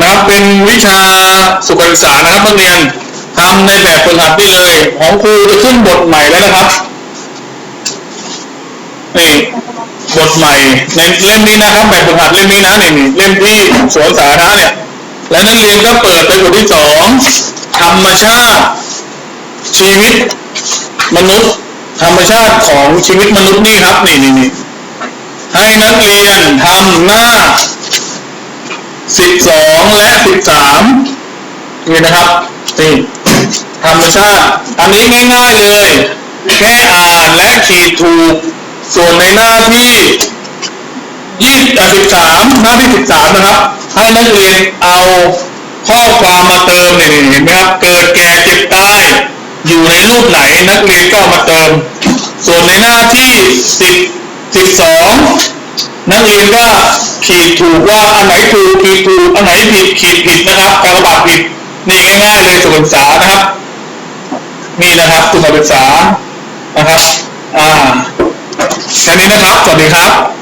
นะครับเป็นวิชาสุขศึกษานะครับนักเรียนทำในแบบฝึกหัดนี่เลย ของครูจะขึ้นบทใหม่แล้วนะครับนี่บทใหม่ในเล่มนี้นะครับแบบฝึกหัดเล่มนี้นะนี่เล่มที่สวนสาธารณะเนี่ย และนักเรียนก็เปิดไปบทที่สองธรรมชาติ ชีวิตมนุษย์ ธรรมชาติของชีวิตมนุษย์นี่ครับนี่นี่ให้นักเรียนทำหน้า สิบสองและสิบสามนี่นะครับนี่ธรรมชาติ อันนี้ง่ายๆเลย แค่อ่านและขีดถูก ส่วนในหน้าที่ยี่สิบสามหน้าที่สิบสามนะครับ ให้นักเรียนเอาข้อความมาเติมเนี่ยเห็นไหมครับ เกิดแก่เจ็บตาย อยู่ในรูปไหนนักเรียนก็มาเติม ส่วนในหน้าที่สิบสิบสอง นักเรียนก็ขีดถูกว่าอันไหนถูกขีดถูกอันไหนผิดขีดผิดนะครับ การระบาดผิดนี่ง่ายๆเลยสุขศึกษานะครับนี่นะครับสุขศึกษานะครับ อ่าแค่นี้นะครับ สวัสดีครับ